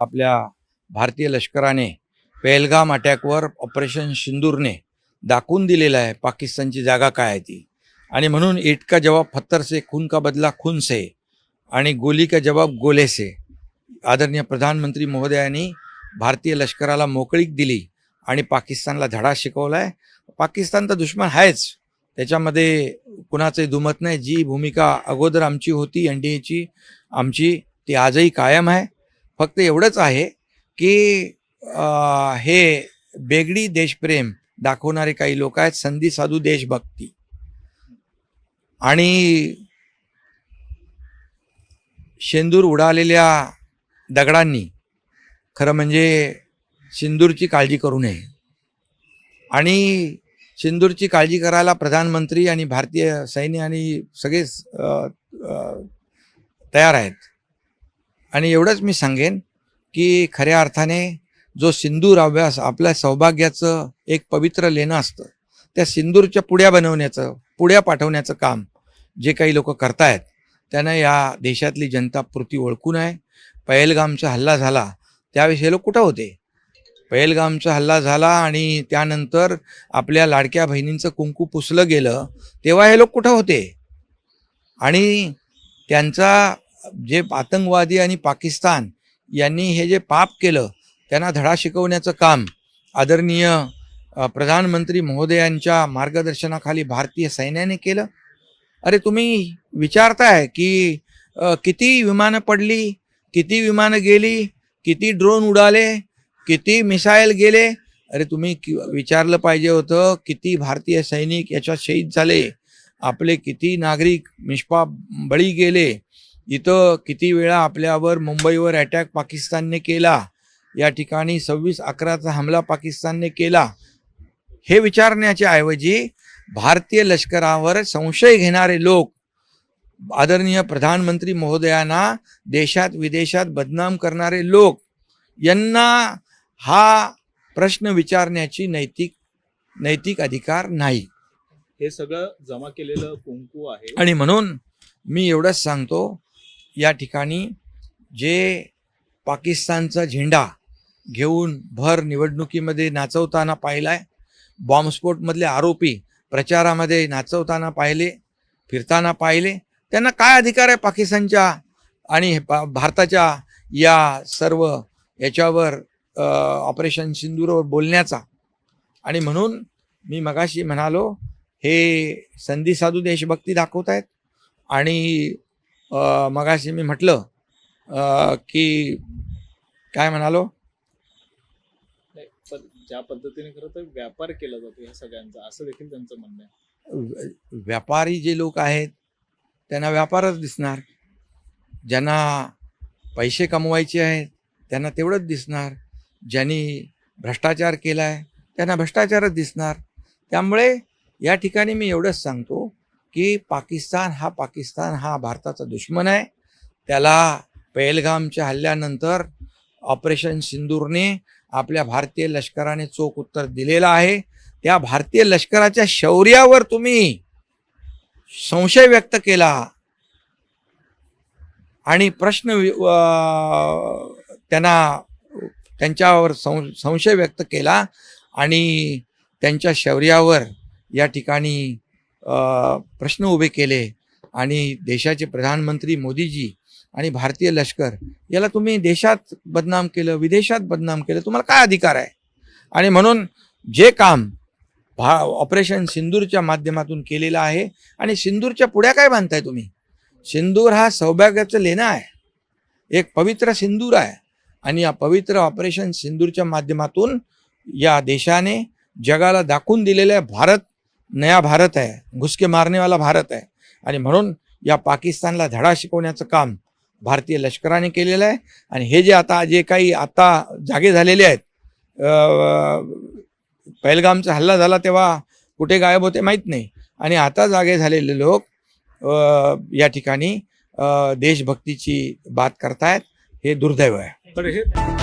आपल्या भारतीय लष्कराने पेहलगाम अटॅकवर ऑपरेशन सिंदूरने दाखवून दिलेलं आहे पाकिस्तानची जागा काय आहे ती. आणि म्हणून इट का जवाब फत्तर से खून का बदला खून से आणि गोली का जवाब गोले से आदरणीय प्रधानमंत्री महोदयांनी भारतीय लष्कराला मोकळीक दिली आणि पाकिस्तानला धडा शिकवला आहे पाकिस्तान तर दुश्मन आहेच. त्याच्यामध्ये कुणाचंही दुमत नाही. जी भूमिका अगोदर आमची होती एन डी एची आमची ती आजही कायम आहे. फक्त एवढंच आहे की हे बेगडी देशप्रेम दाखवणारे काही लोक आहेत संधी साधू देशभक्ती. आणि शेंदूर उडालेल्या दगडांनी खरं म्हणजे सिंदूरची काळजी करू नये. आणि सिंदूरची काळजी करायला प्रधानमंत्री आणि भारतीय सैन्य आणि सगळेच तयार आहेत. आणि एवढंच मी सांगेन की खऱ्या अर्थाने जो सिंदूर अभ्यास आपल्या सौभाग्याचं एक पवित्र लेणं असतं त्या सिंदूरच्या पुड्या बनवण्याचं पुड्या पाठवण्याचं काम जे काही लोक करतायत त्यानं या देशातली जनता पुरती ओळखून आहे. पहलगामचा हल्ला झाला त्यावेळेस हे लोक कुठं होते? पहलगामचा हल्ला झाला आणि त्यानंतर आपल्या लाडक्या बहिणींचं कुंकू पुसलं गेलं तेव्हा हे लोक कुठं होते? आणि त्यांचा जे आतंकवादी आणि पाकिस्तान यांनी हे जे पाप केलं त्यांना धडा शिकवण्याचं काम आदरणीय प्रधानमंत्री महोदयांच्या मार्गदर्शनाखाली भारतीय सैन्याने केलं. अरे तुम्ही विचारताय की किती विमानं पडली किती विमानं गेली किती ड्रोन उडाले किती मिसाईल गेले? अरे तुम्ही कि- विचारलं पाहिजे होतं किती भारतीय सैनिक याच्यात शहीद झाले? आपले किती नागरिक निष्पाप बळी गेले? इथं किती वेळा आपल्यावर मुंबईवर अटॅक पाकिस्तानने केला? या ठिकाणी सव्वीस अकराचा हमला पाकिस्तानने केला. हे विचारण्याच्या ऐवजी भारतीय लष्करावर संशय घेणारे लोक आदरणीय प्रधानमंत्री महोदयांना देशात विदेशात बदनाम करणारे लोक यांना हा प्रश्न विचारण्याची नैतिक नैतिक अधिकार नाही. हे सगळं जमा केलेलं कुंकू आहे. आणि म्हणून मी एवढंच सांगतो या ठिकाणी जे पाकिस्तानचा झेंडा घेऊन भर निवडणुकीमध्ये नाचवताना पाहिला आहे बॉम्बस्फोटमधले आरोपी प्रचारामध्ये नाचवताना पाहिले फिरताना पाहिले त्यांना काय अधिकार आहे पाकिस्तानच्या आणि पा- भारताच्या या सर्व याच्यावर ऑपरेशन सिंदूरवर बोलण्याचा? आणि म्हणून मी मगाशी म्हणालो हे संधी साधू देशभक्ती दाखवत आहेत आणि मगाशी मी म्हटलं की काय म्हणालो? ज्या पद्धतीने खरं तर व्यापार केला जातो ह्या सगळ्यांचा असं देखील त्यांचं म्हणणं आहे. व्य- व्यापारी जे लोक आहेत त्यांना व्यापारच दिसणार. ज्यांना पैसे कमवायचे आहेत त्यांना तेवढंच दिसणार. ज्यांनी भ्रष्टाचार केला आहे त्यांना भ्रष्टाचारच दिसणार. त्यामुळे या ठिकाणी मी एवढंच सांगतो की पाकिस्तान हा पाकिस्तान हा भारताचा दुश्मन आहे. त्याला पहलगामच्या हल्ल्यानंतर ऑपरेशन सिंदूरने आपल्या भारतीय लष्कराने चोख उत्तर दिलेलं आहे. त्या भारतीय लष्कराच्या शौर्यावर तुम्ही संशय व्यक्त केला. आणि प्रश्न वि- त्यांना त्यांच्यावर सं संशय व्यक्त केला. आणि त्यांच्या शौर्यावर या ठिकाणी प्रश्न उभे केले आणि देशाचे प्रधानमंत्री मोदीजी आणि भारतीय लष्कर याला तुम्ही देशात बदनाम केलं विदेशात बदनाम केलं तुम्हाला काय अधिकार आहे? आणि म्हणून जे काम भा ऑपरेशन सिंदूरच्या माध्यमातून केलेलं आहे आणि सिंदूरच्या पुढ्या काय बांधताय तुम्ही? सिंदूर हा सौभाग्याचं लेणं आहे. एक पवित्र सिंदूर आहे आणि या पवित्र ऑपरेशन सिंदूरच्या माध्यमातून या देशाने जगाला दाखवून दिलेलं आहे भारत नया भारत आहे घुसके मारनेवाला भारत आहे. आणि म्हणून या पाकिस्तानला धडा शिकवण्याचं काम भारतीय लष्कराने केलेलं आहे. आणि हे जे आता जे काही आता जागे झालेले आहेत पहलगामचा हल्ला झाला तेव्हा कुठे गायब होते माहीत नाही. आणि आता जागे झालेले लोक या ठिकाणी देशभक्तीची बात करतायत. हे दुर्दैव आहे.